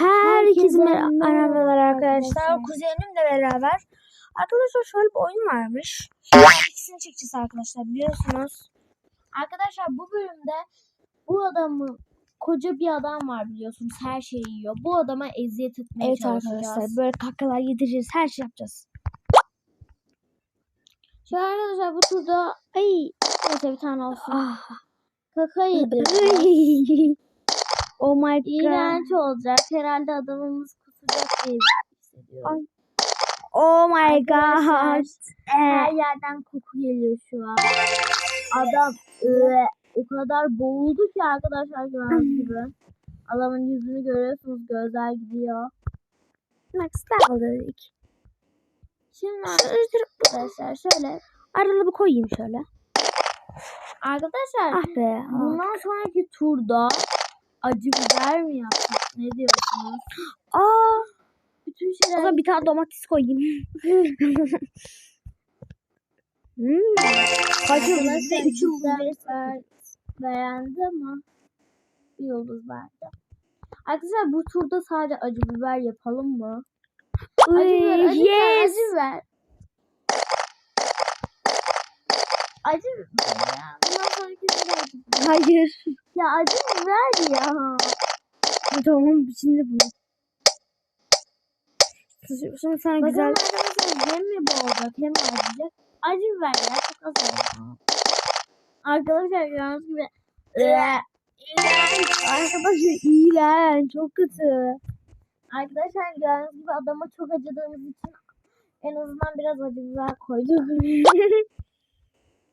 Herkese merhaba merhabalar arkadaşlar. Kuzenimle beraber. Arkadaşlar şöyle bir oyun varmış. İkisini çekeceğiz arkadaşlar biliyorsunuz. Arkadaşlar bu bölümde bu adamı koca bir adam var biliyorsunuz her şeyi yiyor. Bu adama eziyet etmeye Evet çalışacağız. arkadaşlar böyle kakalar yedireceğiz. Her şey yapacağız. An arkadaşlar bu turda ay neyse bir tane olsun. Ah. Kaka yedireceğiz. Oh my god. İğrenç olacak. Herhalde adamımız kusacak diye hissediyorum. Ay. Oh my Arkadaşlar, god. Her Eh. yerden koku geliyor şu an. Adam öyle o kadar boğuldu ki arkadaşlar gördüğünüz gibi. Adamın yüzünü görüyorsunuz gözler gidiyor. Level dedik. Şimdi arkadaşlar şöyle. Aralı bir koyayım şöyle. Arkadaşlar Ah be. ah. bundan sonraki turda acı biber mi yapsak? Ne diyorsunuz? Aa. Bütün O şeyler zaman bir tane domates koyayım. hmm. Kaç yıldız? Üç yıldız beğendi ama bir yıldız verdi. Arkadaşlar bu turda sadece acı biber yapalım mı? Acı biber, acı biber, yes. acı biber. Acı biber ya. Hayır. Ya acı biber ya. Tamam şimdi bunu. Şimdi sana Bakalım güzel arkadaşlar hem mi boğulacak hem acıyacak. Acı biber ya çok az oldu. Arkadaşlar gördüğünüz gibi. İğrenç. Arkadaşlar iğrenç. Çok kötü. Arkadaşlar gördüğünüz gibi adama çok acıdığımız için en azından biraz acı biber koyduk.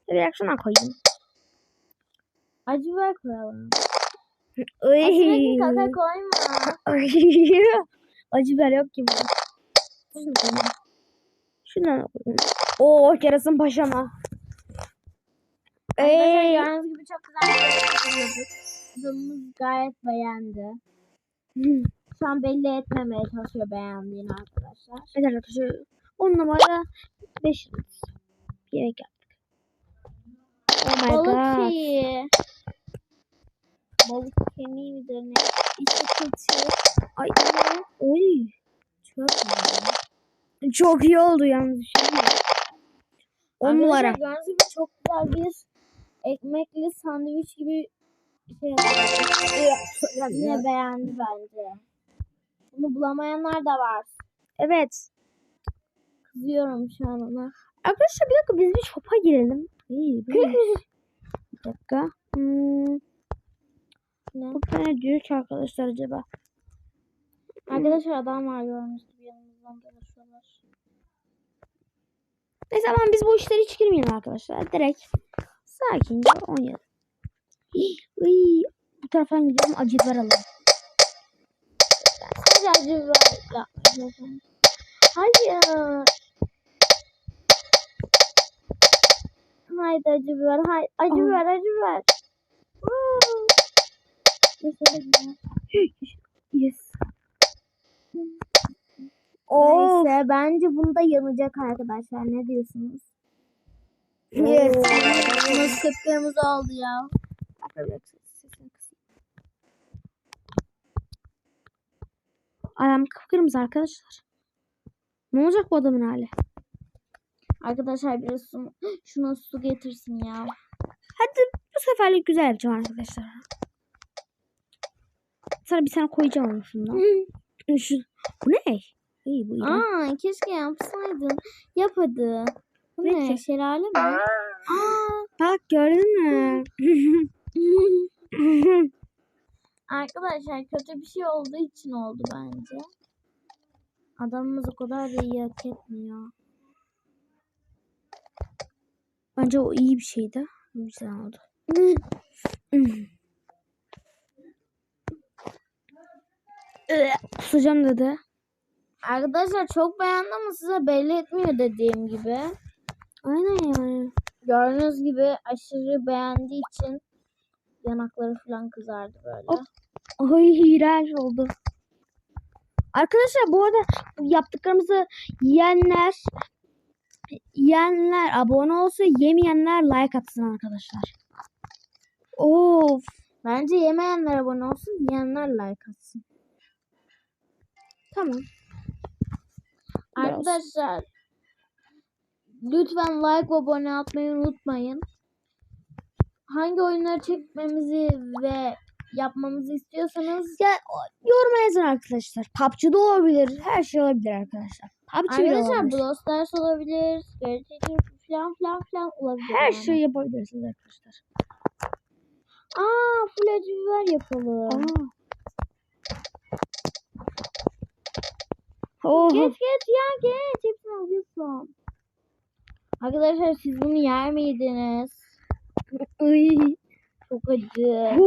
Şuna koyayım. Acı biber koyalım. Ay. Sürekli kaka koyma. Acı biber yok ki burada. Şuna. Oo yarasın paşama. Arkadaşlar Ey. gördüğünüz gibi çok güzel bir yemek yapıyorduk. Adamımız gayet beğendi. Şu an belli etmemeye çalışıyor beğendiğini arkadaşlar. Evet arkadaşlar. 10 numara 5 yıldız. Bir yemek yaptık. Oh my Balık god. şeyi. Balık kemiği midir ne? İşte kötü. Ay. Oy. Çok iyi. Çok iyi oldu yalnız. Şimdi. 10 numara. Gördüğünüz gibi çok güzel bir ekmekli sandviç gibi şey yaptık. Yine beğendi bence. Bunu bulamayanlar da var. Evet. Kızıyorum şu an ona. Arkadaşlar bir dakika biz bir shop'a girelim. İyi, bir dakika. Hmm, Ne? bu ne diyor ki arkadaşlar acaba? Arkadaşlar adam var gördüğünüz gibi yanımızdan dolaşıyorlar. Neyse ama biz bu işlere hiç girmeyelim arkadaşlar. Direkt sakince oynayalım. Uy, bu taraftan gidelim acı biber alalım. Sadece acı yapmayacağım. Hayır. Haydi acı biber. Haydi. Acı biber, acı biber. Güzel. Yes. Of. Neyse bence bunda yanacak arkadaşlar. Ne diyorsunuz? Yes. Nasıl kıpkırmızı oldu ya. Ayağım kıpkırmızı arkadaşlar. Ne olacak bu adamın hali? Arkadaşlar biraz su, şuna su getirsin ya. Hadi bu seferlik güzel yapacağım arkadaşlar. Sana bir tane koyacağım onu şundan. Şu, bu ne? İyi bu iyi. Aa keşke yapsaydın. Yap hadi. Bu ne? Peki. Şelale mi? Aa. Bak gördün mü? Arkadaşlar kötü bir şey olduğu için oldu bence. Adamımız o kadar da iyi hak etmiyor. Bence o iyi bir şeydi. Güzel oldu. Kusacağım dedi. Arkadaşlar çok beğendi ama size belli etmiyor dediğim gibi. Aynen yani. Gördüğünüz gibi aşırı beğendiği için yanakları falan kızardı böyle. Hop. Ay iğrenç oldu. Arkadaşlar bu arada yaptıklarımızı yiyenler yiyenler abone olsa yemeyenler like atsın arkadaşlar. Of. Bence yemeyenler abone olsun, yiyenler like atsın. Tamam. Biraz. Arkadaşlar lütfen like ve abone atmayı unutmayın. Hangi oyunları çekmemizi ve yapmamızı istiyorsanız Ya yoruma yazın arkadaşlar. PUBG'da olabilir. Her şey olabilir arkadaşlar. PUBG arkadaşlar. Brawl Stars olabilir, Teacher falan filan filan olabilir. Her yani. şeyi yapabilirsiniz arkadaşlar. Aa full acı biber yapalım. Aa. Oho. Geç geç ya geç. Hepsini alıyorsun. Arkadaşlar siz bunu yer miydiniz? Iy. Çok acı.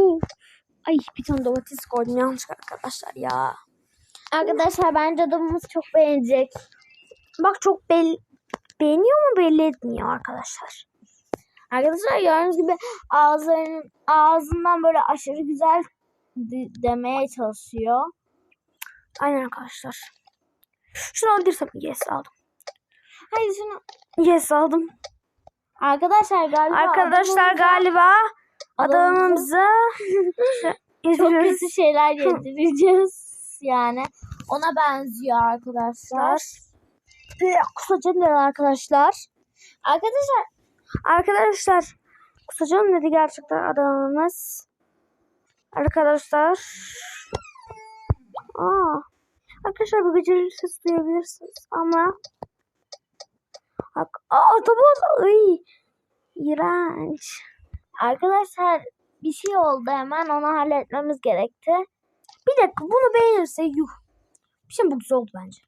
Ay bir tane domates koydum yanlış arkadaşlar ya. Arkadaşlar bence adamımız çok beğenecek. Bak çok belli beğeniyor mu belli etmiyor arkadaşlar. Arkadaşlar gördüğünüz gibi ağzının ağzından böyle aşırı güzel de- demeye çalışıyor. Aynen arkadaşlar. Şunu aldırsam yes aldım. Haydi şunu. Yes aldım. Arkadaşlar galiba Arkadaşlar adamımıza galiba adamımıza çok kötü şeyler yedireceğiz. Yani ona benziyor arkadaşlar. Kusacağım arkadaşlar. Arkadaşlar Arkadaşlar kusacağım dedi gerçekten adamımız. Arkadaşlar. Aa. Arkadaşlar bu gece ses duyabilirsiniz ama Bak, aa otobüs. Ay. İğrenç. arkadaşlar bir şey oldu hemen onu halletmemiz gerekti. Bir dakika bunu beğenirse yuh. Bir şey bu güzel oldu bence.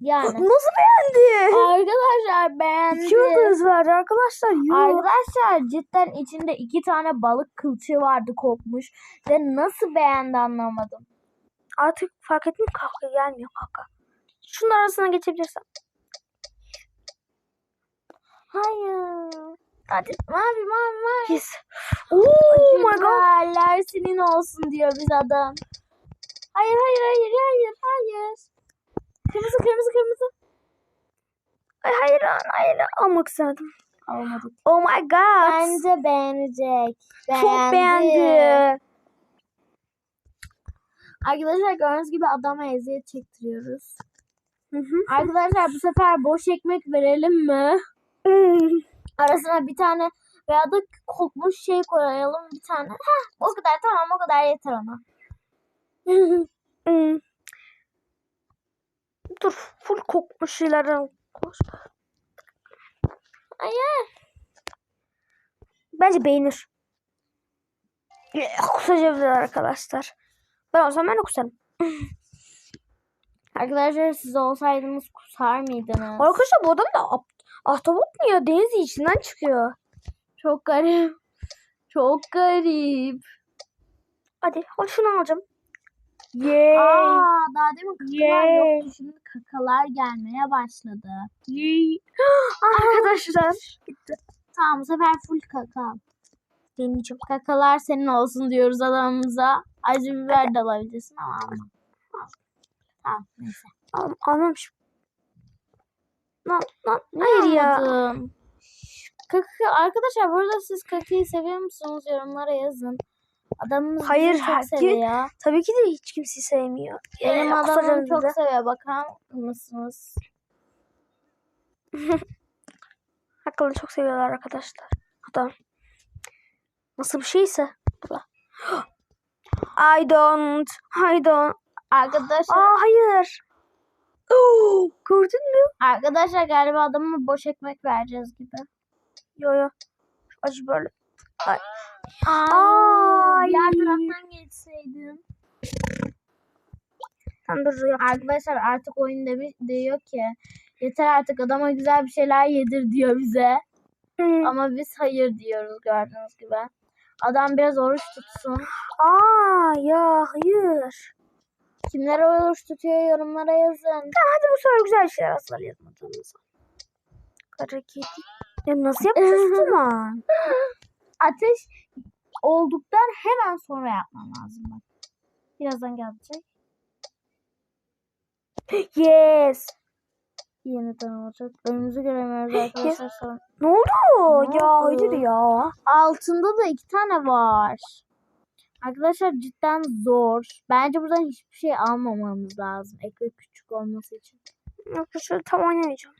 Yani Nasıl beğendi? arkadaşlar beğendi. İki yıldız verdi arkadaşlar. Yuh. Arkadaşlar cidden içinde iki tane balık kılçığı vardı kokmuş. Ve nasıl beğendi anlamadım. Artık fark ettim kavga gelmiyor kavga. Şunun arasına geçebilirsem. Hayır. Hadi. Mavi mavi mavi. Yes. Oh my god. Biberler senin olsun diyor biz adam. Hayır hayır hayır hayır hayır. Kırmızı kırmızı kırmızı. Ay, hayır hayır almak istemedim. Olmadı. Oh my god. Bence beğenecek. Çok beğendi. Arkadaşlar gördüğünüz gibi adama eziyet çektiriyoruz. Hı hı. Arkadaşlar bu sefer boş ekmek verelim mi? Hmm. Arasına bir tane veya da kokmuş şey koyalım bir tane. Heh, o kadar tamam o kadar yeter ona. Hmm. Dur full kokmuş şeylerden koş. Hayır. Bence beğenir. Kusacabilir arkadaşlar. Ben olsam ben de kusarım. Arkadaşlar siz olsaydınız kusar mıydınız? Arkadaşlar bu adam da ap- ahtapot mu ya? Deniz içinden çıkıyor. Çok garip. Çok garip. Hadi hadi şunu alacağım. Yay. Aa, daha demin kakalar Yay. yoktu. Şimdi kakalar gelmeye başladı. Yay. Arkadaşlar. Gitti. Tamam bu sefer full kaka. Deneyeceğim. Kakalar senin olsun diyoruz adamımıza. Acı biber de alabilirsin ama. Tamam neyse. Al, almamışım. Lan, lan. Hayır ya. Almadım. Kaka, arkadaşlar burada siz kakayı seviyor musunuz? Yorumlara yazın. Adamımız bizi Hayır, çok herkes- seviyor. Tabii ki de hiç kimseyi sevmiyor. Benim Ee, adamım kusacağım çok seviyor. Bakar mısınız? Hakikaten çok seviyorlar arkadaşlar. Adam. Nasıl bir şeyse. I don't. I don't. Arkadaşlar, Aa hayır. Oo, gördün mü? arkadaşlar galiba adama boş ekmek vereceğiz gibi. Yo yo. Acı böyle. Ay. Ay. Diğer taraftan geçseydin. Sen dur yap. Arkadaşlar artık oyun demiş, diyor ki yeter artık adama güzel bir şeyler yedir diyor bize. Hmm. Ama biz hayır diyoruz gördüğünüz gibi. Adam biraz oruç tutsun. Aa ya hayır. Kimler oruç tutuyor yorumlara yazın. Hadi bu sefer güzel şeyler hazırlayalım adamıza. Kara kedi. Ya nasıl yapacağız zaman? Ateş olduktan hemen sonra yapman lazım bak. Birazdan gelecek. Yes. Yeniden olacak. Önümüzü göremiyoruz arkadaşlar. Sonra. Ne oldu? Ne ya oldu? hayır ya. Altında da iki tane var. Arkadaşlar cidden zor. Bence buradan hiçbir şey almamamız lazım. Ekmek küçük olması için. Arkadaşlar tam oynamayacağım.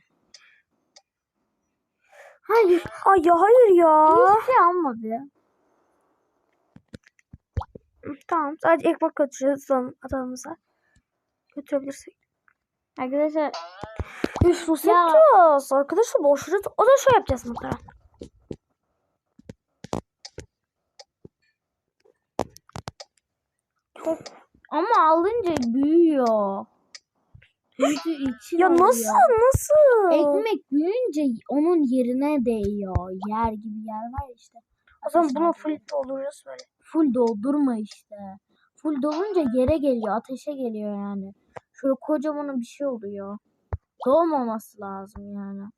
Hayır. Ay ya hayır ya. Hiçbir şey almadı. Tamam sadece ekmek götüreceğiz lan adamımıza. Götürebilirsek. Arkadaşlar Üf nasıl Ya. yapacağız? Arkadaşlar boşuna o da şey yapacağız muhtemelen. ama alınca büyüyor. İçin Ya oluyor. nasıl nasıl? Ekmek büyüyünce onun yerine değiyor. Yer gibi yer var işte. O zaman bunu full dolduracağız böyle. full doldurma işte. Full dolunca yere geliyor, ateşe geliyor yani. Şöyle kocaman bir şey oluyor. Dolmaması lazım yani.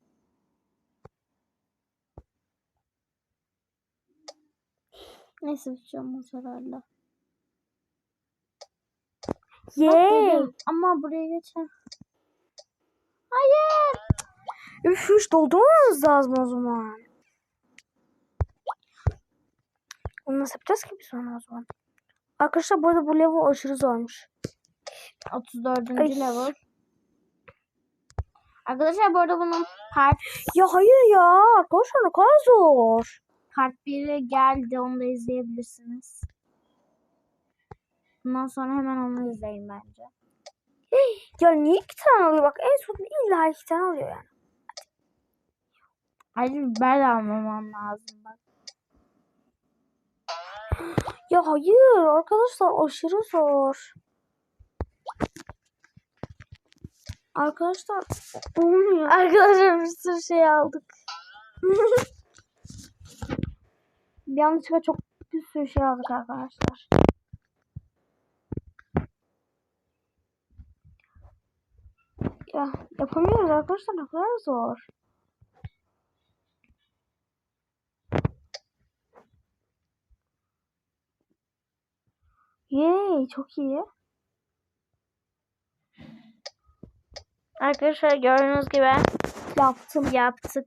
Neyse bir şey olmaz herhalde. Yeee. Ama buraya geçer. Hayır. Üf hiç doldurmamız lazım o zaman. Onu nasıl yapacağız ki biz onu o zaman? Arkadaşlar bu arada bu level aşırı zormuş. 34. Ay. level. Arkadaşlar bu arada bunun part, Ya hayır ya arkadaşlar ne kadar zor. part 1'i geldi. Onu da izleyebilirsiniz. Bundan sonra hemen onu izleyin bence. Ya niye iki tane alıyor bak en son illa iki tane alıyor yani. Biber de almamam lazım bak. Ya hayır arkadaşlar aşırı zor. Arkadaşlar olmuyor. Arkadaşlar bir sürü şey aldık. Yanlışlıkla çok bir sürü şey aldık arkadaşlar. Ya yapamıyoruz arkadaşlar ne kadar zor. Yay çok iyi. Arkadaşlar gördüğünüz gibi Yaptım. yaptık.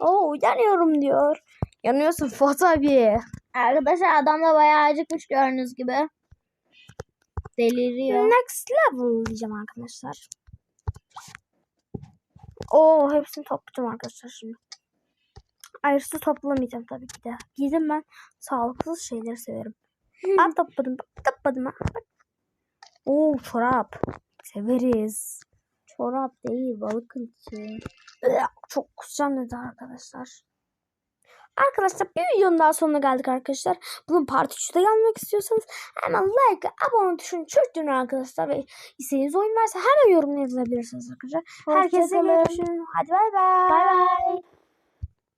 Oo yanıyorum diyor. Yanıyorsun Fuat abi. Arkadaşlar adam da bayağı acıkmış gördüğünüz gibi. Deliriyor. Next level diyeceğim arkadaşlar. Oo hepsini toplayacağım arkadaşlar şimdi. Ayrısı toplamayacağım tabii ki de. Gidin ben sağlıksız şeyleri severim. Aa topladım. Topladım. Bak. Oo çorap. Severiz. Çorap değil balık kılçığı. Iı, Çok dedi arkadaşlar. Arkadaşlar bir videonun daha sonuna geldik arkadaşlar. Bunun part 3'te gelmek istiyorsanız hemen like, abone tuşunu çöktürün arkadaşlar. Ve istediğiniz oyun varsa hemen yorumlara yazabilirsiniz arkadaşlar. Herkese görüşürüz. Hadi bay bay. Bay bay.